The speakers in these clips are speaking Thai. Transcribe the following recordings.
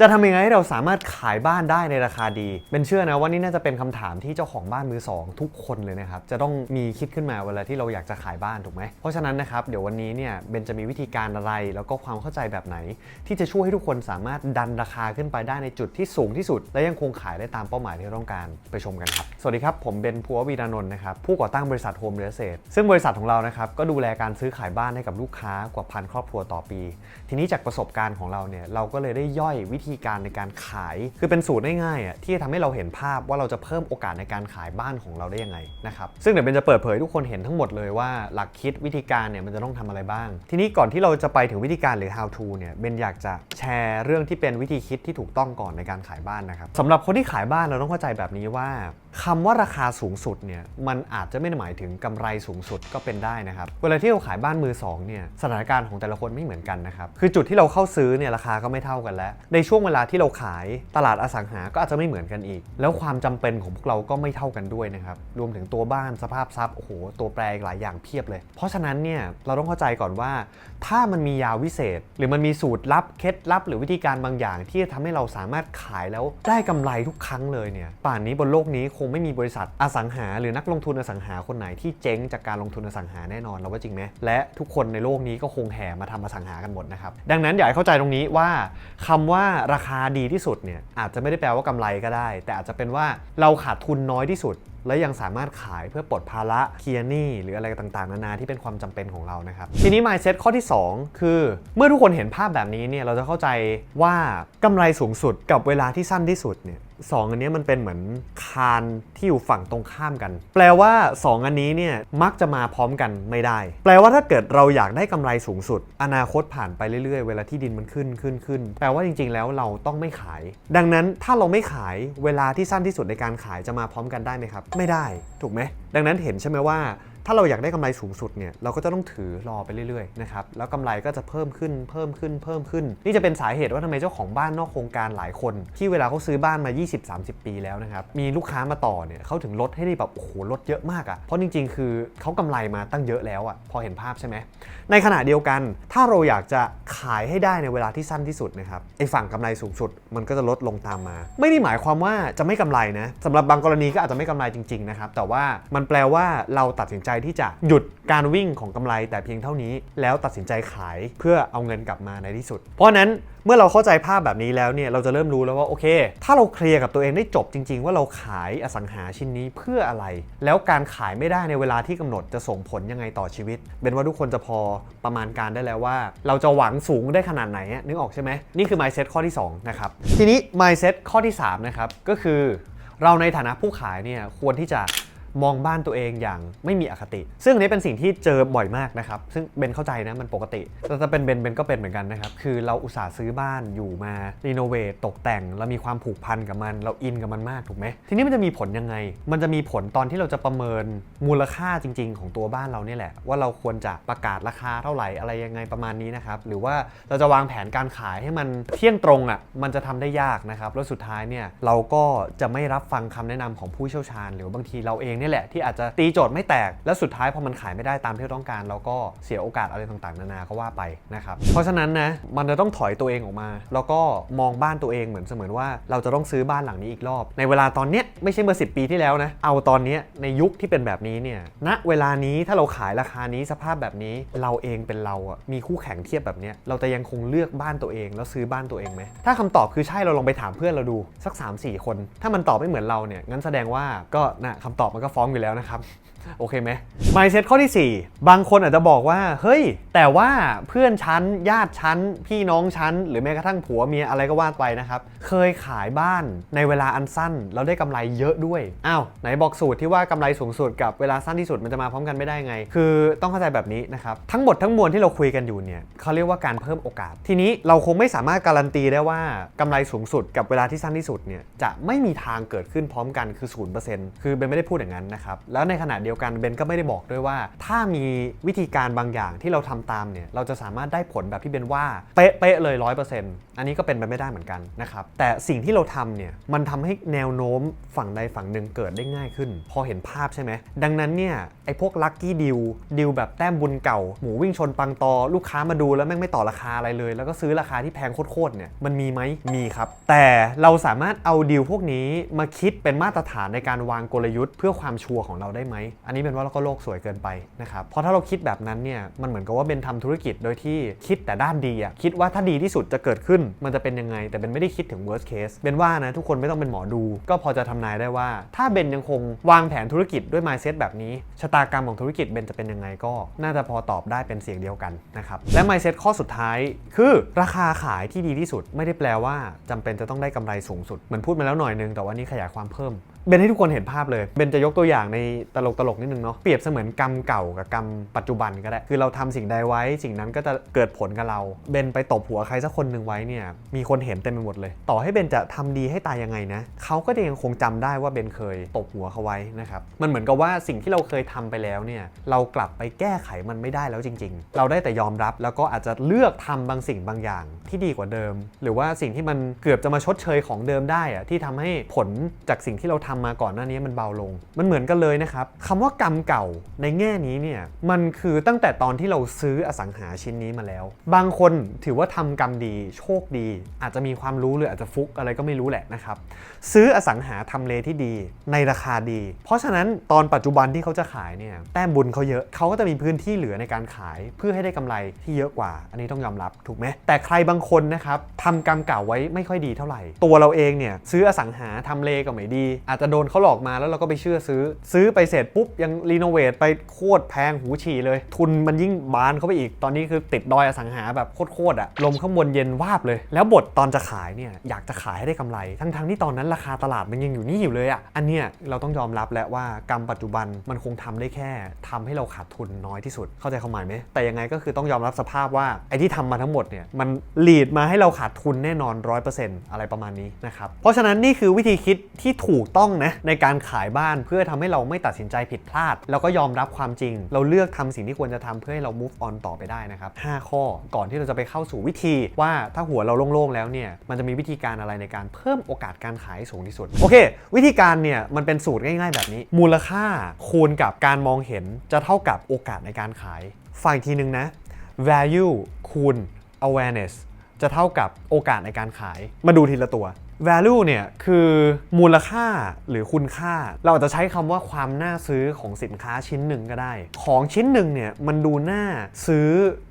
จะทำยังไงให้เราสามารถขายบ้านได้ในราคาดี เป็นเชื่อนะว่านี่น่าจะเป็นคำถามที่เจ้าของบ้านมือสองทุกคนเลยนะครับ จะต้องมีคิดขึ้นมาเวลาที่เราอยากจะขายบ้านถูกไหม เพราะฉะนั้นนะครับ เดี๋ยววันนี้เนี่ยเบนจะมีวิธีการอะไร แล้วก็ความเข้าใจแบบไหน ที่จะช่วยให้ทุกคนสามารถดันราคาขึ้นไปได้ในจุดที่สูงที่สุด และยังคงขายได้ตามเป้าหมายที่ต้องการไปชมกันครับ สวัสดีครับ ผมเบนพัววีรานนท์นะครับผู้ก่อตั้งบริษัทโฮมเรียลเซซึ่งบริษัทของเรานะครับก็ดูแลการซื้อขายบ้านให้กับลูกค้ากว่าพันครอบครัวต่อปี ทีนี้จากประสบการณ์ของเราเนี่ยเราก็เลยได้ย่อยวิธีการในการขาย คือเป็นสูตรง่ายๆอะที่จะทำให้เราเห็นภาพว่าเราจะเพิ่มโอกาสในการขายบ้านของเราได้ยังไงนะครับซึ่งเดี๋ยวเบนจะเปิดเผยทุกคนเห็นทั้งหมดเลยว่าหลักคิดวิธีการเนี่ยมันจะต้องทำอะไรบ้าง ทีนี้ก่อนที่เราจะไปถึงวิธีการหรือ how to เนี่ยเบนอยากจะแชร์เรื่องที่เป็นวิธีคิดที่ถูกต้องก่อนในการขายบ้านนะครับสำหรับคนที่ขายบ้านเราต้องเข้าใจแบบนี้ว่า คำว่าราคาสูงสุดเนี่ยมันอาจจะไม่ได้หมายถึงกำไรสูงสุดก็เป็นได้นะครับ เวลาที่เราขายบ้านมือสองเนี่ยสถานการณ์ของแต่ละคนไม่เหมือนกันนะครับ คือจุดที่เราเข้าซื้อเนี่ยราคาก็ไม่เท่ากันแล้ว ในช่วงเวลาที่เราขายตลาดอสังหาก็อาจจะไม่เหมือนกันอีก แล้วความจำเป็นของพวกเราก็ไม่เท่ากันด้วยนะครับ รวมถึงตัวบ้านสภาพทรัพย์โอ้โหตัวแปรหลายอย่างเพียบเลย เพราะฉะนั้นเนี่ยเราต้องเข้าใจก่อนว่า ถ้ามันมียาวิเศษ หรือมันมีสูตรลับเคล็ดลับ หรือวิธีการบางอย่างที่จะทำให้เราสามารถขายแล้วได้กำไรทุกครั้งเลยเนี่ยป่านนี้บนโลกนี้คงไม่มีบริษัทอสังหา หรือนักลงทุนอสังหาคนไหนที่เจ๊งจากการลงทุนอสังหาแน่นอนเราว่าจริงไหมและทุกคนในโลกนี้ก็คงแห่มาทำอสังหากันหมดนะครับดังนั้นอยากให้เข้าใจตรงนี้ว่าคำว่าราคาดีที่สุดเนี่ยอาจจะไม่ได้แปลว่ากำไรก็ได้ แต่อาจจะเป็นว่าเราขาดทุนน้อยที่สุดและยังสามารถขายเพื่อปลดภาระเคลียร์หนี้หรืออะไรต่างๆ นานาที่เป็นความจำเป็นของเรานะครับ ทีนี้ mindset ข้อที่ 2 คือ เมื่อทุกคนเห็นภาพแบบนี้เนี่ยเราจะเข้าใจว่ากำไรสูงสุดกับเวลาที่สั้นที่สุดเนี่ย สองอันนี้มันเป็นเหมือนคานที่อยู่ฝั่งตรงข้ามกัน แปลว่า 2 อันนี้เนี่ยมักจะมาพร้อมกันไม่ได้ แปลว่าถ้าเกิดเราอยากได้กำไรสูงสุด อนาคตผ่านไปเรื่อยๆ เวลาที่ดินมันขึ้นขึ้นขึ้นแปลว่าจริง ๆ แล้วเราต้องไม่ขาย ดังนั้นถ้าเราไม่ขายเวลาที่สั้นที่สุดในการขายจะมาพร้อมกันได้ไหมครับ ไม่ได้ถูกไหมดังนั้นเห็นใช่ไหมว่า ถ้าเราอยากได้กำไรสูงสุดเนี่ยเราก็จะต้องถือรอไปเรื่อยๆนะครับแล้วกำไรก็จะเพิ่มขึ้นเพิ่มขึ้นเพิ่มขึ้น นี่จะเป็นสาเหตุว่าทำไมเจ้าของบ้านนอกโครงการหลายคน ที่เวลาเขาซื้อบ้านมา 20-30 ปีแล้วนะครับมีลูกค้ามาต่อเนี่ยเขาถึงลดให้ได้แบบโอ้โหลดเยอะมากอะ่ะเพราะจริง ๆ คือเขากำไรมาตั้งเยอะแล้วอะ่ะพอเห็นภาพใช่ไหมในขณะเดียวกัน ถ้าเราอยากจะขายให้ได้ในเวลาที่สั้นที่สุดนะครับไอ้ฝั่งกำไรสูงสุด มันก็จะลดลงตามมา ไม่ได้หมายความว่าจะไม่กำไรนะสำหรับบางกรณีก็อาจจะไม่กำไรจริงๆนะครับแต่ว่ามันแปลว่าเราตัดสินใจที่จะหยุดการวิ่งของกำไรแต่เพียงเท่านี้ แล้วตัดสินใจขายเพื่อเอาเงินกลับมาในที่สุด เพราะนั้นเมื่อเราเข้าใจภาพแบบนี้แล้วเนี่ยเราจะเริ่มรู้แล้วว่าโอเค ถ้าเราเคลียร์กับตัวเองได้จบจริง ๆ ว่าเราขายอสังหาชิ้นนี้เพื่ออะไร แล้วการขายไม่ได้ในเวลาที่กำหนดจะส่งผลยังไงต่อชีวิตเป็นว่าทุกคนจะพอประมาณการได้แล้วว่า เราจะหวังสูงได้ขนาดไหนนึกออกใช่ไหมนี่คือ mindset ข้อที่สองนะครับทีนี้ mindset ข้อที่สามนะครับก็คือ เราในฐานะผู้ขายเนี่ยควรที่จะ มองบ้านตัวเองอย่างไม่มีอคติ ซึ่งอันนี้เป็นสิ่งที่เจอบ่อยมากนะครับ ซึ่งเบนเข้าใจนะมันปกติ แต่ถ้าเป็นเบนเบนก็เป็นเหมือนกันนะครับ คือเราอุตส่าห์ซื้อบ้านอยู่มารีโนเวทตกแต่งเรามีความผูกพันกับมัน เราอินกับมันมากถูกไหมทีนี้มันจะมีผลยังไง มันจะมีผลตอนที่เราจะประเมินมูลค่าจริง ๆ ของตัวบ้านเราเนี่ยแหละ ว่าเราควรจะประกาศราคาเท่าไหร่อะไรยังไงประมาณนี้นะครับหรือว่าเราจะวางแผนการขายให้มันเที่ยงตรงอะมันจะทำได้ยากนะครับแล้วสุดท้ายเนี่ยเราก็จะไม่รับฟังคำแนะนำของผู้เชี่ยวชาญ หรือบางทีเราเองเนี่แหละที่อาจจะตีโจทย์ไม่แตก แล้วสุดท้ายพอมันขายไม่ได้ตามที่เราต้องการ เราก็เสียโอกาสอะไรต่างๆ นานาก็ว่าไปนะครับเพราะฉะนั้นนะมันจะต้องถอยตัวเองออกมา แล้วก็มองบ้านตัวเองเหมือนเสมือนว่าเราจะต้องซื้อบ้านหลังนี้อีกรอบ ในเวลาตอนเนี้ยไม่ใช่เมื่อ 10 ปีที่แล้วนะเอาตอนเนี้ยในยุคที่เป็นแบบนี้เนี่ยณเวลานี้ถ้าเราขายราคานี้สภาพแบบนี้เราเองเป็นเราอะมีคู่แข่งเทียบแบบเนี้ยเราจะยังคงเลือกบ้านตัวเอง แล้วซื้อบ้านตัวเองไหมถ้าคำตอบคือใช่เราลองไปถามเพื่อนเราดูสัก 3-4 คน ถ้ามันตอบไม่เหมือนเราเนี่ยงั้นแสดงว่าก็นะคำตอบมันก็ฟ้องอยู่แล้วนะครับ โอเคไหม mindset ข้อที่ 4 บางคนอาจจะบอกว่า เฮ้ย แต่ว่าเพื่อนชั้นญาติชั้น พี่น้องชั้น หรือแม้กระทั่งผัวเมียอะไรก็ว่าไปนะครับ เคยขายบ้านในเวลาอันสั้น แล้วได้กำไรเยอะด้วย อ้าว ไหนบอกสูตรที่ว่ากำไรสูงสุดกับเวลาสั้นที่สุดมันจะมาพร้อมกันไม่ได้ไง คือต้องเข้าใจแบบนี้นะครับ ทั้งหมดทั้งมวลที่เราคุยกันอยู่เนี่ยเขาเรียกว่าการเพิ่มโอกาส ทีนี้เราคงไม่สามารถการันตีได้ว่ากำไรสูงสุดกับเวลาที่สั้นที่สุดเนี่ยจะไม่มีทางเกิดขึ้นพร้อมกันคือ0%คือเบนไม่ได้พูดอย่างนั้นนะครับแล้วในขณะเดียวกันเบนก็ไม่ได้บอกด้วยว่า ถ้ามีวิธีการบางอย่างที่เราทำตามเนี่ยเราจะสามารถได้ผลแบบที่เบนว่าเป๊ะเลย100%แอันนี้ก็เป็นไปไม่ได้เหมือนกันนะครับแต่สิ่งที่เราทำเนี่ยมันทำให้แนวโน้มฝั่งใดฝั่งหนึ่งเกิดได้ง่ายขึ้น พอเห็นภาพใช่ไหมดังนั้นเนี่ยไอ้พวกลัคกี้ดิวดิวแบบแต้มบุญเก่า หมูวิ่งชนปังตอ ลูกค้ามาดูแล้วแม่งไม่ต่อราคาอะไรเลย แล้วก็ซื้อราคาที่แพงโคตรๆเนี่ยมันมีไหมมีครับ แต่เราสามารถเอาดิวพวกนี้มาคิดเป็นมาตรฐานในการวางกลยุทธ์เพื่อความชัวร์ของเราได้ไหมอันนี้เป็นว่าเราก็โลกสวยเกินไปนะครับเพราะถ้าเราคิดแบบนั้นเนี่ยมันเหมือนกับว่าเบนทำธุรกิจโดยที่คิดแต่ด้านดีอะคิดว่าถ้าดีที่สุดจะเกิดขึ้นมันจะเป็นยังไง แต่เบนไม่ได้คิดถึง worst case เบนว่านะทุกคนไม่ต้องเป็นหมอดู ก็พอจะทำนายได้ว่า ถ้าเบนยังคงวางแผนธุรกิจด้วย mindset แบบนี้ชะตากรรมของธุรกิจเบนจะเป็นยังไงก็ น่าจะพอตอบได้เป็นเสียงเดียวกันนะครับและ mindset ข้อสุดท้าย คือราคาขายที่ดีที่สุด ไม่ได้แปลว่าจำเป็นจะต้องได้กำไรสูงสุดเหมือนพูดมาแล้วหน่อยนึงแต่ว่านี่ขยายความเพิ่ม เบนให้ทุกคนเห็นภาพเลย เบนจะยกตัวอย่างในตลกตลกๆนิดนึงเนาะ เปรียบเสมือนกรรมเก่ากับกรรมปัจจุบันก็ได้ คือเราทำสิ่งใดไว้ สิ่งนั้นก็จะเกิดผลกับเรา เบนไปตบหัวใครสักคนหนึ่งไว้เนี่ย มีคนเห็นเต็มไปหมดเลย ต่อให้เบนจะทำดีให้ตายยังไงนะ เขาก็ยังคงจำได้ว่าเบนเคยตบหัวเขาไว้นะครับ มันเหมือนกับว่าสิ่งที่เราเคยทำไปแล้วเนี่ย เรากลับไปแก้ไขมันไม่ได้แล้วจริง ๆ เราได้แต่ยอมรับแล้วก็อาจจะเลือกทำบางสิ่งบางอย่าง ที่ดีกว่าเดิม หรือว่าสิ่งที่มันเกือบจะมาชดเชยของเดิมได้อะที่ทำให้ผลจากสิ่งที่เราทำมาก่อนหน้านี้มันเบาลง มันเหมือนกันเลยนะครับคำว่ากรรมเก่าในแง่นี้เนี่ยมันคือตั้งแต่ตอนที่เราซื้ออสังหาชิ้นนี้มาแล้ว บางคนถือว่าทำกรรมดีโชคดี อาจจะมีความรู้หรืออาจจะฟุกอะไรก็ไม่รู้แหละนะครับซื้ออสังหาทำเลที่ดีในราคาดี เพราะฉะนั้นตอนปัจจุบันที่เขาจะขายเนี่ยแต้มบุญเขาเยอะเขาก็จะมีพื้นที่เหลือในการขายเพื่อให้ได้กำไรที่เยอะกว่า อันนี้ต้องยอมรับถูกไหมแต่ใครบางคนนะครับทำกรรมเก่าไว้ไม่ค่อยดีเท่าไหร่ ตัวเราเองเนี่ยซื้ออสังหาทำเลก็ไม่ดี อาจจะโดนเขาหลอกมาแล้วเราก็ไปเชื่อซื้อ ซื้อไปเสร็จปุ๊บยังรีโนเวทไปโคตรแพงหูฉี่เลย ทุนมันยิ่งบานเข้าไปอีกตอนนี้คือติดดอยอสังหาแบบโคตรๆอะลมข้างบนเย็นวาบเลย แล้วบทตอนจะขายเนี่ยอยากจะขายให้ได้กำไร ทั้งๆที่ตอนนั้นราคาตลาดมันยังอยู่นี่อยู่เลยอะอันเนี้ยเราต้องยอมรับแล้วว่ากรรมปัจจุบันมันคงทำได้แค่ทำให้เราขาดทุนน้อยที่สุด เข้าใจความหมายไหมแต่ยังไงก็คือต้องยอมรับสภาพว่าไอ้ที่ทำมาทั้งหมดเนี่ยมันลีดมาให้เราขาดทุนแน่นอน 100%อะไรประมาณนี้นะครับเพราะฉะนั้นนี่คือวิธีคิดที่ถูกต้องนะในการขายบ้านเพื่อทำให้เราไม่ตัดสินใจผิดพลาด แล้วก็ยอมรับความจริง เราเลือกทำสิ่งที่ควรจะทำเพื่อให้เรา move on ต่อไปได้นะครับ 5 ข้อก่อนที่เราจะไปเข้าสู่วิธีว่าถ้าหัวเราโล่งๆแล้วเนี่ยมันจะมีวิธีการอะไรในการเพิ่มโอกาสการขายสูงที่สุด โอเค วิธีการเนี่ยมันเป็นสูตรง่ายๆ แบบนี้ มูลค่าคูณกับการมองเห็นจะเท่ากับโอกาสในการขายฟังอีกทีนึงนะ value คูณ awareness จะเท่ากับโอกาสในการขาย มาดูทีละตัว value เนี่ยคือมูลค่าหรือคุณค่า เราอาจจะใช้คำว่าความน่าซื้อของสินค้าชิ้นหนึ่งก็ได้ ของชิ้นหนึ่งเนี่ยมันดูน่าซื้อ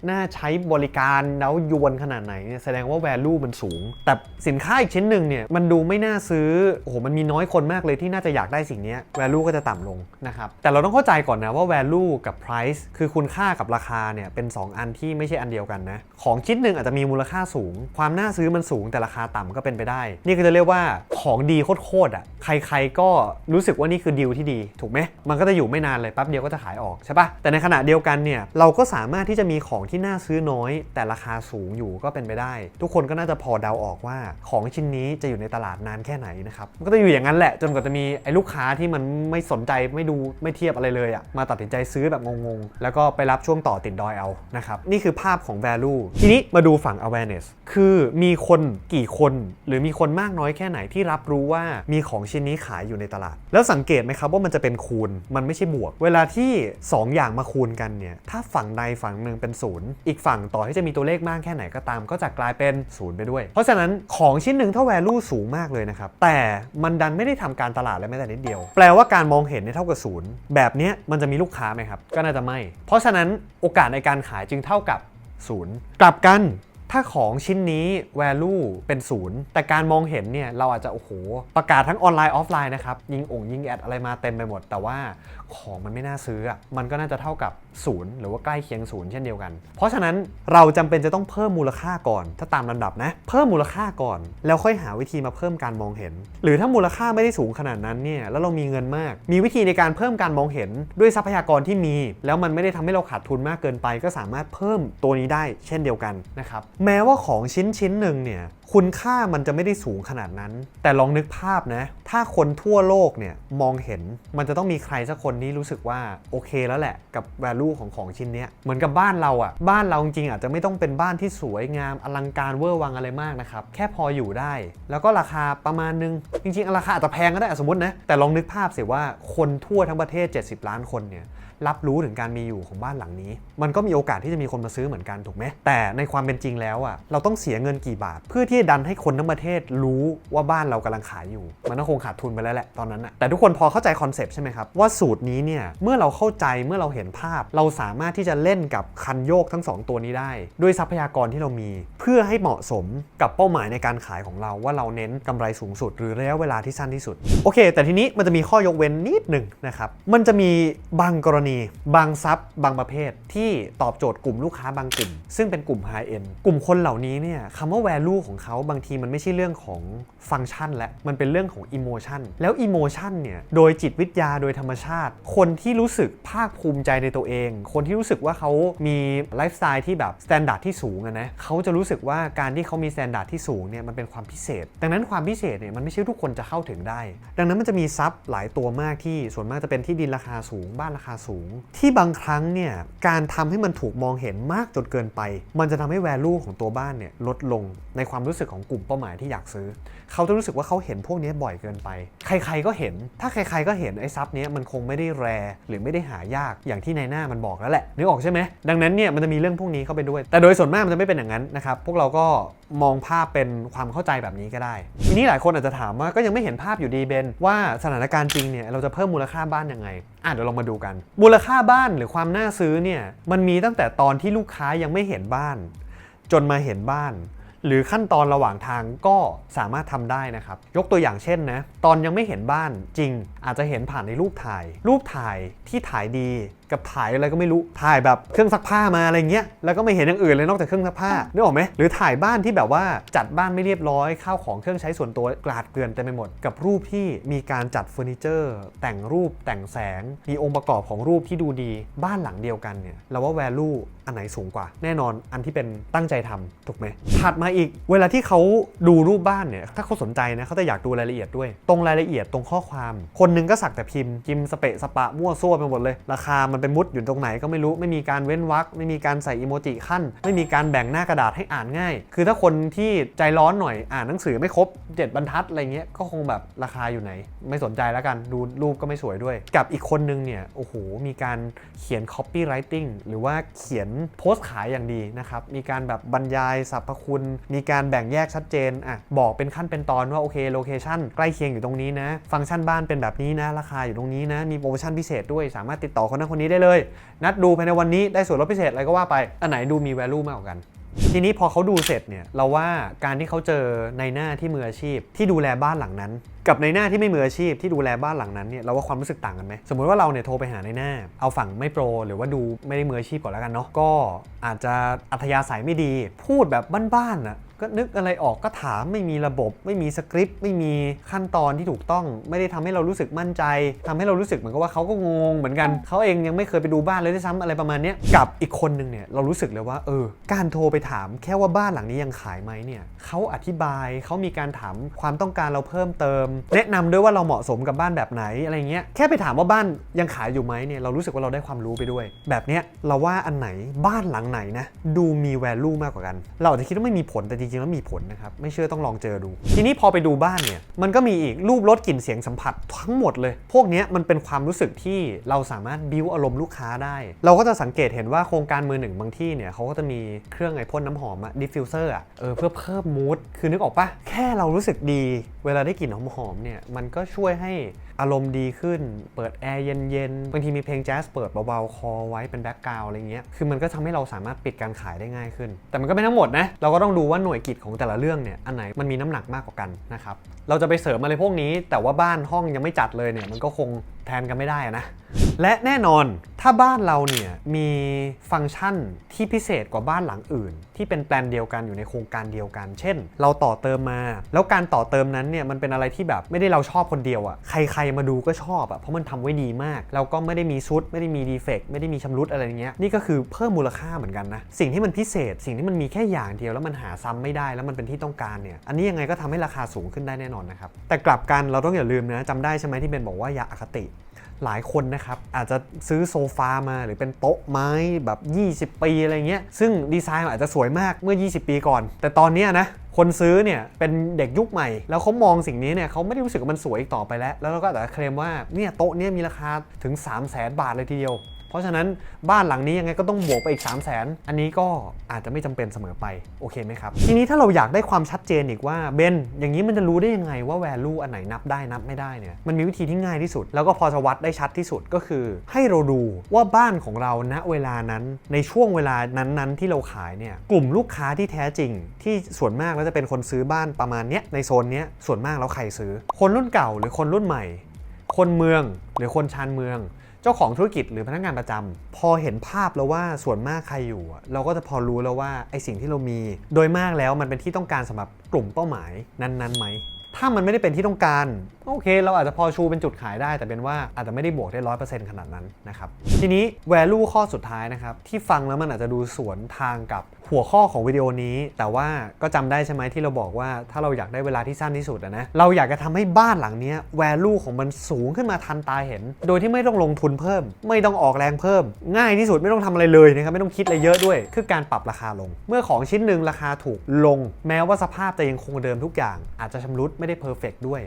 น่าใช้บริการแล้วยวนขนาดไหนเนี่ยแสดงว่า value มันสูง แต่สินค้าอีกชิ้นหนึ่งเนี่ยมันดูไม่น่าซื้อโอ้โหมันมีน้อยคนมากเลยที่น่าจะอยากได้สิ่งนี้ value ก็จะต่ำลงนะครับแต่เราต้องเข้าใจก่อนนะว่า value กับ price คือคุณค่ากับราคาเนี่ยเป็น 2 อันที่ไม่ใช่อันเดียวกันนะของชิ้นหนึ่งอาจจะมีมูลค่าสูง ความน่าซื้อมันสูงแต่ราคาต่ำก็เป็นไปได้นี่ก็จะเรียกว่าของดีโคตรๆอะใครๆก็รู้สึกว่านี่คือดีลที่ดีถูกไหมมันก็จะอยู่ไม่นานเลยแป๊บเดียวก็จะขายออกใช่ปะแต่ในขณะเดียวกันเนี่ยเราก็สามารถที่จะมีของที่น่าซื้อน้อย แต่ราคาสูงอยู่ก็เป็นไปได้ ทุกคนก็น่าจะพอเดาออกว่าของชิ้นนี้จะอยู่ในตลาดนานแค่ไหนนะครับมันก็จะอยู่อย่างนั้นแหละจนกว่าจะมีไอ้ลูกค้าที่มันไม่สนใจไม่ดูไม่เทียบอะไรเลยอะ่ะมาตัดสินใจซื้อแบบงงๆ แล้วก็ไปรับช่วงต่อติดดอยเอานะครับนี่คือภาพของ value ทีนี้มาดูฝั่ง awareness คือมีคนกี่คนหรือมีคนมากากน้อยแค่ไหนที่รับรู้ว่ามีของชิ้นนี้ขายอยู่ในตลาด แล้วสังเกตไหมครับว่ามันจะเป็นคูณมันไม่ใช่บวก เวลาที่ 2 อย่างมาคูณกันเนี่ยถ้าฝั่งใดฝั่งหนึ่งเป็นศูนย์อีกฝั่งต่อให้จะมีตัวเลขมากแค่ไหนก็ตาม ก็จะกลายเป็นศูนย์ไปด้วย เพราะฉะนั้นของชิ้นหนึ่งถ้า value สูงมากเลยนะครับแต่มันดันไม่ได้ทำการตลาดเลยแม้แต่นิดเดียว แปลว่าการมองเห็นเนี่ยเท่ากับศูนย์แบบนี้มันจะมีลูกค้าไหมครับก็น่าจะไม่ เพราะฉะนั้นโอกาสในการขายจึงเท่ากับศูนย์กลับกัน ถ้าของชิ้นนี้ value เป็นศูนย์แต่การมองเห็นเนี่ยเราอาจจะโอ้โหประกาศทั้งออนไลน์ออฟไลน์นะครับยิงองยิงแอดอะไรมาเต็มไปหมด แต่ว่าของมันไม่น่าซื้อมันก็น่าจะเท่ากับศูนย์หรือว่าใกล้เคียงศูนย์เช่นเดียวกัน เพราะฉะนั้นเราจำเป็นจะต้องเพิ่มมูลค่าก่อน ถ้าตามลำดับนะ เพิ่มมูลค่าก่อน แล้วค่อยหาวิธีมาเพิ่มการมองเห็น หรือถ้ามูลค่าไม่ได้สูงขนาดนั้นเนี่ยแล้วเรามีเงินมาก มีวิธีในการเพิ่มการมองเห็นด้วยทรัพยากรที่มี แล้วมันไม่ได้ทำให้เราขาดทุนมากเกินไป ก็สามารถเพิ่มตัวนี้ได้เช่นเดียวกันนะครับแม้ว่าของชิ้นชิ้นหนึ่งเนี่ยคุณค่ามันจะไม่ได้สูงขนาดนั้น แต่ลองนึกภาพนะ ถ้าคนทั่วโลกเนี่ยมองเห็นมันจะต้องมีใครสักคนที่รู้สึกว่าโอเคแล้วแหละกับ value ของของชิ้นเนี้ยเหมือนกับบ้านเราอะบ้านเราจริงอาจจะไม่ต้องเป็นบ้านที่สวยงามอลังการเวอร์วังอะไรมากนะครับแค่พออยู่ได้ แล้วก็ราคาประมาณนึง จริงๆ ราคาอาจจะแพงก็ได้สมมตินะแต่ลองนึกภาพสิว่าคนทั่วทั้งประเทศ 70 ล้านคนเนี่ยรับรู้ถึงการมีอยู่ของบ้านหลังนี้ มันก็มีโอกาสที่จะมีคนมาซื้อเหมือนกันถูกไหมแต่ในความเป็นจริงแล้วอะเราต้องเสียเงินกี่บาท เพื่อที่จะดันให้คนทั้งประเทศรู้ว่าบ้านเรากำลังขายอยู่ มันก็คงขาดทุนไปแล้วแหละตอนนั้นอะแต่ทุกคนพอเข้าใจคอนเซปต์ใช่ไหมครับว่าสูตรนี้เนี่ยเมื่อเราเข้าใจเมื่อเราเห็นภาพ เราสามารถที่จะเล่นกับคันโยกทั้งสองตัวนี้ได้ ด้วยทรัพยากรที่เรามี เพื่อให้เหมาะสมกับเป้าหมายในการขายของเราว่าเราเน้นกำไรสูงสุด หรือระยะเวลาที่สั้นที่สุดโอเค แต่ทีนี้มันจะมีข้อยกเว้นนิดหนึ่งนะครับมันจะมีบางกรณี บางซับบางประเภท ที่ตอบโจทย์กลุ่มลูกค้าบางกลุ่ม ซึ่งเป็นกลุ่ม High End กลุ่มคนเหล่านี้เนี่ยคำว่า value ของเขาบางทีมันไม่ใช่เรื่องของฟังก์ชันและมันเป็นเรื่องของ emotion แล้ว emotion เนี่ยโดยจิตวิทยาโดยธรรมชาติ คนที่รู้สึกภาคภูมิใจในตัวเอง คนที่รู้สึกว่าเขามีไลฟ์สไตล์ที่แบบสแตนดาร์ดที่สูงนะเขาจะรู้สึกว่าการที่เขามีสแตนดาร์ดที่สูงเนี่ยมันเป็นความพิเศษ ดังนั้นความพิเศษเนี่ยมันไม่ใช่ทุกคนจะเข้าถึงได้ ดังนั้นมันจะมีซับหลายตัวมากที่ส่วนมากจะเป็นที่ดินราคาสูง บ้านราคาสูง ที่บางครั้งเนี่ยการทำให้มันถูกมองเห็นมากจนเกินไป มันจะทำให้ value ของตัวบ้านเนี่ยลดลงในความรู้สึกของกลุ่มเป้าหมายที่อยากซื้อ เขาจะรู้สึกว่าเขาเห็นพวกนี้บ่อยเกินไป ใครๆก็เห็น ถ้าใครๆก็เห็นไอ้ซับเนี้ยมันคงไม่ได้แรหรือไม่ได้หายากอย่างที่ในหน้ามันบอกแล้วแหละนึกออกใช่ไหมดังนั้นเนี่ยมันจะมีเรื่องพวกนี้เข้าไปด้วย แต่โดยส่วนมากมันจะไม่เป็นอย่างนั้นนะครับพวกเราก็มองภาพเป็นความเข้าใจแบบนี้ก็ได้ ทีนี้หลายคนอาจจะถามว่าก็ยังไม่เห็นภาพอยู่ดีเบนว่าสถานการณ์จริงเนี่ยเราจะเพิ่มมูลค่าบ้านยังไงอะเดี๋ยวลองมาดูกัน มูลค่าบ้านหรือความน่าซื้อเนี่ยมันมีตั้งแต่ตอนที่ลูกค้ายังไม่เห็นบ้าน จนมาเห็นบ้าน หรือขั้นตอนระหว่างทางก็สามารถทำได้นะครับ ยกตัวอย่างเช่นนะ ตอนยังไม่เห็นบ้านจริงอาจจะเห็นผ่านในรูปถ่าย รูปถ่ายที่ถ่ายดีกับถ่ายอะไรก็ไม่รู้ถ่ายแบบเครื่องซักผ้ามาอะไรเงี้ยแล้วก็ไม่เห็นอย่างอื่นเลยนอกจากเครื่องซักผ้านึกออกไหมหรือถ่ายบ้านที่แบบว่าจัดบ้านไม่เรียบร้อยข้าวของเครื่องใช้ส่วนตัวกลาดเกลื่อนเต็มไปหมด กับรูปที่มีการจัดเฟอร์นิเจอร์ แต่งรูปแต่งแสง มีองค์ประกอบของรูปที่ดูดีบ้านหลังเดียวกันเนี่ยเราว่า value อันไหนสูงกว่า แน่นอนอันที่เป็นตั้งใจทำถูกไหมถัดมาอีก เวลาที่เขาดูรูปบ้านเนี่ยถ้าเขาสนใจนะเขาจะอยากดูรายละเอียดด้วย ตรงรายละเอียดตรงข้อความ คนหนึงก็สักแต่พิมพ์พิมพ์สเปะสปะมั่วซั่วไปหมดเลยราคามันเป็นมุดอยู่ตรงไหนก็ไม่รู้ไม่มีการเว้นวรรคไม่มีการใส่อีโมจิขั้น ไม่มีการแบ่งหน้ากระดาษให้อ่านง่าย คือถ้าคนที่ใจร้อนหน่อยอ่านหนังสือไม่ครบ 7 บรรทัดอะไรเงี้ยก็คงแบบราคาอยู่ไหน ไม่สนใจแล้วกันดูรูปก็ไม่สวยด้วย กับอีกคนนึงเนี่ยโอ้โหมีการเขียน copywriting หรือว่าเขียนโพสต์ขายอย่างดีนะครับมีการแบบบรรยายสรรพคุณ มีการแบ่งแยกชัดเจนอะบอกเป็นขั้นเป็นตอนว่าโอเคโลเคชั่นใกล้เคียงอยู่ตรงนี้นะ ฟังก์ชันบ้านเป็นแบบนี้นะ ราคาอยู่ตรงนี้นะมีโปรโมชั่นพิเศษด้วยสามารถติดต่อคนนั้นคนนี้ได้เลย นัดดูภายในวันนี้ได้ส่วนลดพิเศษอะไรก็ว่าไป อันไหนดูมี value มากกว่ากัน ทีนี้พอเขาดูเสร็จเนี่ยเราว่าการที่เขาเจอในหน้าที่มืออาชีพที่ดูแลบ้านหลังนั้น กับในหน้าที่ไม่มืออาชีพที่ดูแลบ้านหลังนั้นเนี่ยเราว่าความรู้สึกต่างกันไหมสมมติว่าเราเนี่ยโทรไปหาในหน้า เอาฝั่งไม่โปร หรือว่าดูไม่ได้มืออาชีพก่อนแล้วกันเนาะก็อาจจะอัธยาศัยไม่ดี พูดแบบบ้านๆน่ะ ก็นึกอะไรออกก็ถามไม่มีระบบ ไม่มีสคริปต์ไม่มีขั้นตอนที่ถูกต้อง ไม่ได้ทำให้เรารู้สึกมั่นใจทำให้เรารู้สึกเหมือนกับว่าเขาก็งงเหมือนกันเขาเองยังไม่เคยไปดูบ้านเลยด้วยซ้ำอะไรประมาณนี้กับอีกคนหนึ่งเนี่ยเรารู้สึกเลยว่าเออการโทรไปถามแค่ว่าบ้านหลังนี้ยังขายไหมเนี่ยเขาอธิบายเขามีการถามความต้องการเราเพิ่มเติม แนะนำด้วยว่าเราเหมาะสมกับบ้านแบบไหนอะไรเงี้ยแค่ไปถามว่าบ้านยังขายอยู่ไหมเนี่ยเรารู้สึกว่าเราได้ความรู้ไปด้วย แบบเนี้ยเราว่าอันไหนบ้านหลังไหนนะดูมี value มากกว่ากัน เราอาจจะคิดว่าไม่มีผลแต่จริงๆแล้วมีผลนะครับ ไม่เชื่อต้องลองเจอดู ทีนี้พอไปดูบ้านเนี่ย มันก็มีอีกรูปรสกลิ่นเสียงสัมผัสทั้งหมดเลย พวกนี้มันเป็นความรู้สึกที่เราสามารถบิวอารมณ์ลูกค้าได้ เราก็จะสังเกตเห็นว่าโครงการมือหนึ่งบางที่เนี่ยเขาก็จะมีเครื่องไอพ่นน้ำหอมอะดิฟฟิวเซอร์อะเออเพื่อเพิ่มมูดคือนึกออกปะแค่เรารู้สึกดี เวลาได้กลิ่นหอมๆเนี่ยมันก็ช่วยให้ อารมณ์ดีขึ้น เปิดแอร์เย็นๆ บางทีมีเพลงแจ๊สเปิดเบาๆ คอไว้เป็นแบ็กกราวอะไรเงี้ย คือมันก็ทำให้เราสามารถปิดการขายได้ง่ายขึ้น แต่มันก็ไม่ทั้งหมดนะ เราก็ต้องดูว่าหน่วยกิจของแต่ละเรื่องเนี่ย อันไหนมันมีน้ำหนักมากกว่ากันนะครับเราจะไปเสริมอะไรพวกนี้ แต่ว่าบ้านห้องยังไม่จัดเลยเนี่ย มันก็คงแทนกันไม่ได้นะ และแน่นอนถ้าบ้านเราเนี่ยมีฟังก์ชันที่พิเศษกว่าบ้านหลังอื่น ที่เป็นแปลนเดียวกันอยู่ในโครงการเดียวกัน เช่น เราต่อเติมมา แล้วการต่อเติมนั้นเนี่ยมันเป็นอะไรที่แบบไม่ได้เราชอบคนเดียวอะ่ะใครๆมาดูก็ชอบอะ่ะเพราะมันทำไว้ดีมาก แล้วก็ไม่ได้มีซุดไม่ได้มีดีเฟกต์ไม่ได้มีชำรุดอะไรเงี้ยนี่ก็คือเพิ่มมูลค่าเหมือนกันนะสิ่งที่มันพิเศษ สิ่งที่มันมีแค่อย่างเดียวแล้วมันหาซ้ำไม่ได้แล้วมันเป็นที่ต้องการเนี่ยอันนี้ยังไงก็ทำให้ราคาสูงขึ้นได้แน่นอนนะครับ แต่กลับกันเราต้องอย่าลืมนะจำได้ใช่ไหมที่เบนบอกว่าอย่าอคติ หลายคนนะครับอาจจะซื้อโซฟามาหรือเป็นโต๊ะไม้แบบ 20 ปีอะไรเงี้ย ซึ่งดีไซน์อาจจะสวยมากเมื่อ 20 ปีก่อน แต่ตอนเนี้ยนะคนซื้อเนี่ยเป็นเด็กยุคใหม่ แล้วเขามองสิ่งนี้เนี่ยเขาไม่ได้รู้สึกว่ามันสวยอีกต่อไปแล้ว แล้วเราก็อาจจะเคลมว่าเนี่ยโต๊ะเนี้มีราคาถึง 3 0 0แสนบาทเลยทีเดียว เพราะฉะนั้นบ้านหลังนี้ยังไงก็ต้องบวกไปอีก 3 0 0แสนอันนี้ก็อาจจะไม่จำเป็นเสมอไปโอเคไหมครับ ทีนี้ถ้าเราอยากได้ความชัดเจนอีกว่าเบนอย่างนี้มันจะรู้ได้ยังไงว่า value อันไหนนับได้นับไม่ได้เนี่ยมันมีวิธีที่ง่ายที่สุด แล้วก็พอจะวัดได้ชัดที่สุดก็คือ ให้เราดูว่าบ้านของเราณเวลานั้นในช่วงเวลานั้นๆ ที่เราขายเนี่ยกลุ่มลูกค้าที่แท้จริง ที่ส่วนมากแล้วจะเป็นคนซื้อบ้านประมาณเนี้ยในโซนเนี้ยส่วนมากแล้วใครซื้อ คนรุ่นเก่าหรือคนรุ่นใหม่ คนเมืองหรือคนชานเมือง เจ้าของธุรกิจหรือพนักงานประจำพอเห็นภาพแล้วว่าส่วนมากใครอยู่ เราก็จะพอรู้แล้วว่าไอสิ่งที่เรามี โดยมากแล้วมันเป็นที่ต้องการสำหรับกลุ่มเป้าหมายนั้นๆไหม ถ้ามันไม่ได้เป็นที่ต้องการ โอเค เราอาจจะพอชูเป็นจุดขายได้ แต่เป็นว่าอาจจะไม่ได้บวกได้ร้อยเปอร์เซ็นต์ขนาดนั้นนะครับ ทีนี้ value ข้อสุดท้ายนะครับ ที่ฟังแล้วมันอาจจะดูสวนทางกับหัวข้อของวิดีโอนี้ แต่ว่าก็จำได้ใช่ไหมที่เราบอกว่าถ้าเราอยากได้เวลาที่สั้นที่สุดนะเราอยากจะทำให้บ้านหลังนี้ย value ของมันสูงขึ้นมาทันตาเห็น โดยที่ไม่ต้องลงทุนเพิ่ม ไม่ต้องออกแรงเพิ่ม ง่ายที่สุดไม่ต้องทำอะไรเลยนะครับไม่ต้องคิดอะไรเยอะด้วย คือการปรับราคาลง เมื่อของชิ้นหนึ่งราคาถูกลง แม้ว่าสภาพจะยังคงเดิมทุกอย่างอาจจะชำรุดไม่ได้เพอร์เฟกด้วย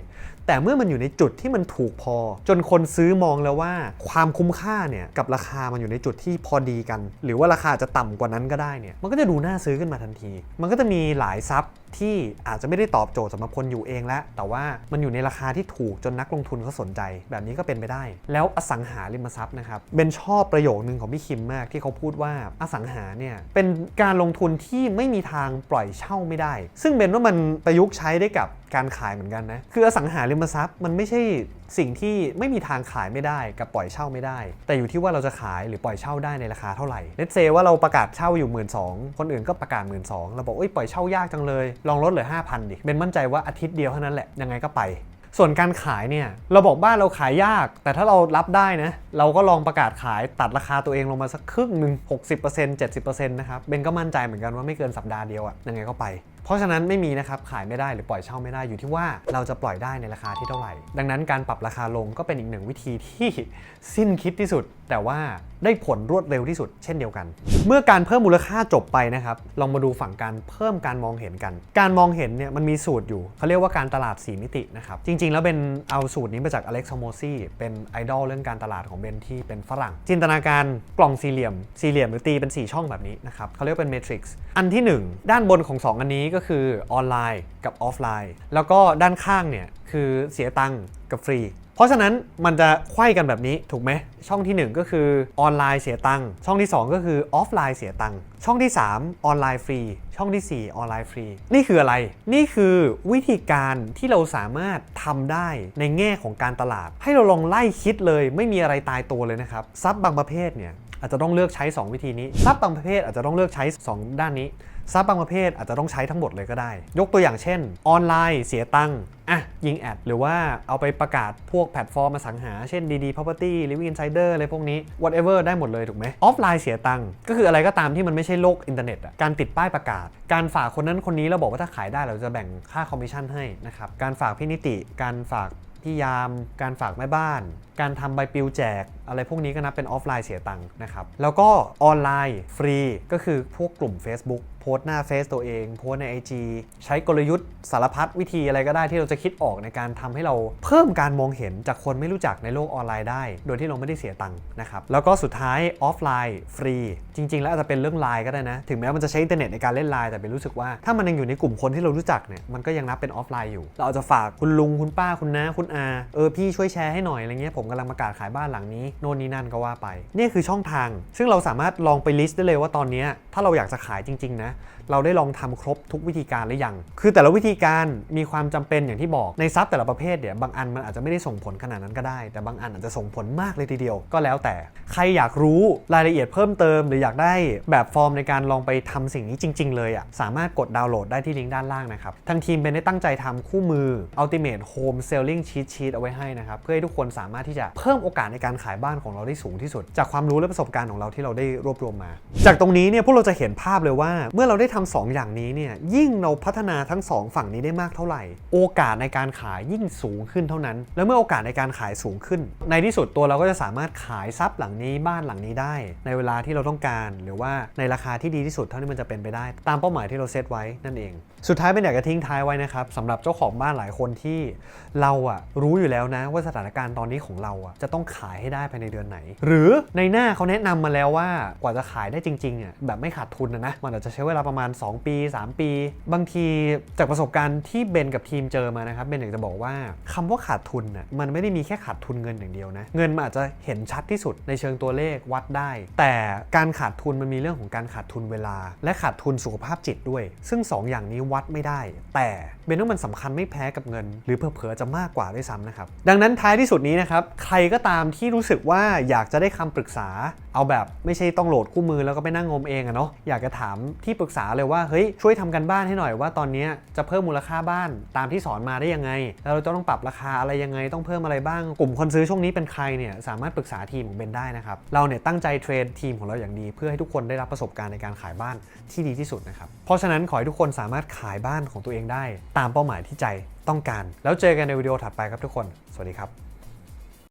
แต่เมื่อมันอยู่ในจุดที่มันถูกพอ จนคนซื้อมองแล้วว่า ความคุ้มค่าเนี่ยกับราคามันอยู่ในจุดที่พอดีกัน หรือว่าราคาจะต่ำกว่านั้นก็ได้เนี่ยมันก็จะดูน่าซื้อขึ้นมาทันที มันก็จะมีหลายซับที่อาจจะไม่ได้ตอบโจทย์สำหรับคนอยู่เองแล้ว แต่ว่ามันอยู่ในราคาที่ถูกจนนักลงทุนเขาสนใจ แบบนี้ก็เป็นไปได้ แล้วอสังหาริมทรัพย์นะครับเบนชอบประโยคนึงของพี่คิมมากที่เขาพูดว่าอสังหาเนี่ยเป็นการลงทุนที่ไม่มีทางปล่อยเช่าไม่ได้ ซึ่งเบนว่ามันประยุกต์ใช้ได้กับการขายเหมือนกันนะคืออสังหาริมมทรัพย์มันไม่ใช่สิ่งที่ไม่มีทางขายไม่ได้กับปล่อยเช่าไม่ได้ แต่อยู่ที่ว่าเราจะขายหรือปล่อยเช่าได้ในราคาเท่าไหร่เลตเซว่าเราประกาศเช่าอยู่1 2ื่นสองคนอื่นก็ประกาศ1 2ื่นสองเราบอกเอ้ยปล่อยเช่ายากจังเลย ลองลดเหลือ5,000ดิเบนมั่นใจว่าอาทิตย์เดียวเท่านั้นแหละยังไงก็ไปส่วนการขายเนี่ยเราบอกบ้านเราขายยาก แต่ถ้าเรารับได้นะเราก็ลองประกาศขายตัดราคาตัวเองลงมาสักครึ่งหนึ่ง60% 70%นะครับเบนก็มั่นใจเหมือนกันว่าไม่เกินสัปดาห์เดียวอะยังไงก็ไป เพราะฉะนั้นไม่มีนะครับขายไม่ได้หรือปล่อยเช่าไม่ได้อยู่ที่ว่าเราจะปล่อยได้ในราคาที่เท่าไหร่ ดังนั้นการปรับราคาลงก็เป็นอีกหนึ่งวิธีที่สิ้นคิดที่สุด แต่ว่าได้ผลรวดเร็วที่สุดเช่นเดียวกัน เมื่อการเพิ่มมูลค่าจบไปนะครับลองมาดูฝั่งการเพิ่มการมองเห็นกัน การมองเห็นเนี่ยมันมีสูตรอยู่เขาเรียกว่าการตลาด 4 มิตินะครับจริง ๆ แล้วเป็นเอาสูตรนี้มาจากอเล็กซ์โมซีเป็นไอดอลเรื่องการตลาดของเบนที่เป็นฝรั่ง จินตนาการกล่องสี่เหลี่ยมสี่เหลี่ยมหรือตีเป็น 4 ช่องแบบนี้นะครับเขาเรียกเป็นเมทริกซ์อันที่ 1 ด้านบนของ 2 อันนี้ก็ก็คือออนไลน์กับออฟไลน์ แล้วก็ด้านข้างเนี่ยคือเสียตังค์กับฟรี เพราะฉะนั้นมันจะไขว้กันแบบนี้ถูกไหมช่องทีหนึ่1 ก็คือออนไลน์เสียตังค์ช่องที่ 2 ก็คือออฟไลน์เสียตังค์ช่องที่ 3 ออนไลน์ฟรี ช่องที่ 4 ออนไลน์ฟรี นี่คืออะไร นี่คือวิธีการที่เราสามารถทำได้ในแง่ของการตลาด ให้เราลองไล่คิดเลยไม่มีอะไรตายตัวเลยนะครับซับบางประเภทเนี่ยอาจจะต้องเลือกใช้ 2 วิธีนี้ซับบางประเภทอาจจะต้องเลือกใช้ 2 ด้านนี้ ซับบางประเภทอาจจะต้องใช้ทั้งหมดเลยก็ได้ ยกตัวอย่างเช่น ออนไลน์เสียตังค์อะยิงแอด หรือว่าเอาไปประกาศพวกแพลตฟอร์มมาสังหา เช่น DD Property Living Insider อะไรพวกนี้ whatever ได้หมดเลยถูกไหมออฟไลน์เสียตังค์ก็คืออะไรก็ตามที่มันไม่ใช่โลกอินเทอร์เน็ตอะการติดป้ายประกาศ การฝากคนนั้นคนนี้เราบอกว่าถ้าขายได้เราจะแบ่งค่าคอมมิชชั่นให้นะครับการฝากพี่นิติ การฝากพี่ยาม การฝากแม่บ้าน การทำใบปลิวแจก อะไรพวกนี้ก็นับเป็นออฟไลน์เสียตังค์นะครับ แล้วก็ออนไลน์ฟรีก็คือพวกกลุ่ม Facebook โพสต์หน้าเฟซตัวเอง โพสต์ใน IG ใช้กลยุทธ์สารพัดวิธีอะไรก็ได้ที่เราจะคิดออกในการทำให้เราเพิ่มการมองเห็นจากคนไม่รู้จักในโลกออนไลน์ได้ โดยที่เราไม่ได้เสียตังค์นะครับ แล้วก็สุดท้ายออฟไลน์ฟรี จริง ๆ แล้วอาจจะเป็นเรื่องไลน์ก็ได้นะ ถึงแม้มันจะใช้อินเทอร์เน็ตในการเล่นไลน์แต่เป็นรู้สึกว่าถ้ามันยังอยู่ในกลุ่มคนที่เรารู้จักเนี่ยมันก็ยังนับเป็นออฟไลน์อยู่ เราอาจจะฝากคุณลุงคุณป้าคุณน้าคุณอาเออพี่ช่วยแชร์ให้หน่อยอะไรเงี้ยผมกำลังประกาศขายบ้านหลังนี้โน่นนี่นั่นก็ว่าไป นี่คือช่องทาง ซึ่งเราสามารถลองไปลิสต์ได้เลยว่าตอนนี้ถ้าเราอยากจะขายจริง ๆ นะ เราได้ลองทำครบทุกวิธีการหรือยัง คือแต่ละวิธีการมีความจำเป็นอย่างที่บอกในซับแต่ละประเภทเนี่ยบางอันมันอาจจะไม่ได้ส่งผลขนาดนั้นก็ได้ แต่บางอันอาจจะส่งผลมากเลยทีเดียว ก็แล้วแต่ใครอยากรู้รายละเอียดเพิ่มเติม หรืออยากได้แบบฟอร์มในการลองไปทำสิ่งนี้จริง ๆ เลยอะสามารถกดดาวน์โหลดได้ที่ลิงก์ด้านล่างนะครับทางทีมเป็นได้ตั้งใจทำคู่มือ Ultimate Home Selling Cheat Sheet เอาไว้ให้นะครับเพื่อให้ทุกคนสามารถที่จะเพิ่มโอกาสในการขายบ้านของเราได้สูงที่สุด จากความรู้และประสบการณ์ของเราที่เราได้รวบรวมมา จากตรงนี้เนี่ยพวกเราจะเห็นภาพเลยว่า เมื่อเราได้ทำสองอย่างนี้เนี่ยยิ่งเราพัฒนาทั้งสองฝั่งนี้ได้มากเท่าไหร่ โอกาสในการขายยิ่งสูงขึ้นเท่านั้น แล้วเมื่อโอกาสในการขายสูงขึ้น ในที่สุดตัวเราก็จะสามารถขายทรัพย์หลังนี้บ้านหลังนี้ได้ ในเวลาที่เราต้องการ หรือว่าในราคาที่ดีที่สุดเท่าที่มันจะเป็นไปได้ ตามเป้าหมายที่เราเซตไว้นั่นเอง สุดท้ายเป็นอยากจะทิ้งท้ายไว้นะครับสำหรับเจ้าของบ้านหลายคนที่เราอะรู้อยู่แล้วนะว่าสถานการณ์ตอนนี้ของเราอะจะต้องขายให้ได้ภายในเดือนไหน หรือในหน้าเขาแนะนำมาแล้วว่ากว่าจะขายได้จริงๆอะแบบไม่ขาดทุนนะนะมันอาจจะใช้เวลาประมาณ 2 ปี 3 ปี บางทีจากประสบการณ์ที่เบนกับทีมเจอมานะครับเบนอยากจะบอกว่าคำว่าขาดทุนน่ะมันไม่ได้มีแค่ขาดทุนเงินอย่างเดียวนะเงินมันอาจจะเห็นชัดที่สุดในเชิงตัวเลขวัดได้ แต่การขาดทุนมันมีเรื่องของการขาดทุนเวลา และขาดทุนสุขภาพจิตด้วย ซึ่งสองอย่างนี้วัดไม่ได้ แต่เบนว่ามันสำคัญไม่แพ้กับเงิน หรือเผลอๆจะมากกว่าด้วยซ้ำนะครับดังนั้นท้ายที่สุดนี้นะครับใครก็ตามที่รู้สึกว่าอยากจะได้คำปรึกษา เอาแบบไม่ใช่ต้องโหลดคู่มือแล้วก็ไปนั่งงมเองอะเนาะอยากจะถามที่ปรึกษาเลยว่าเฮ้ยช่วยทำกันบ้านให้หน่อยว่าตอนนี้จะเพิ่มมูลค่าบ้านตามที่สอนมาได้ยังไง แล้วเราจะต้องปรับราคาอะไรยังไงต้องเพิ่มอะไรบ้าง กลุ่มคนซื้อช่วงนี้เป็นใครเนี่ยสามารถปรึกษาทีมของเบนได้นะครับเราเนี่ยตั้งใจเทรนทีมของเราอย่างดีเพื่อให้ทุกคนได้รับประสบการณ์ในการขายบ้านที่ดีที่สุดนะครับเพราะฉะนั้นขอให้ทุกคนสามารถขายบ้านของตัวเองได้ ตามเป้าหมายที่ใจต้องการ แล้วเจอกันในวิดีโอถัดไปครับทุกคน สวัสดีครับ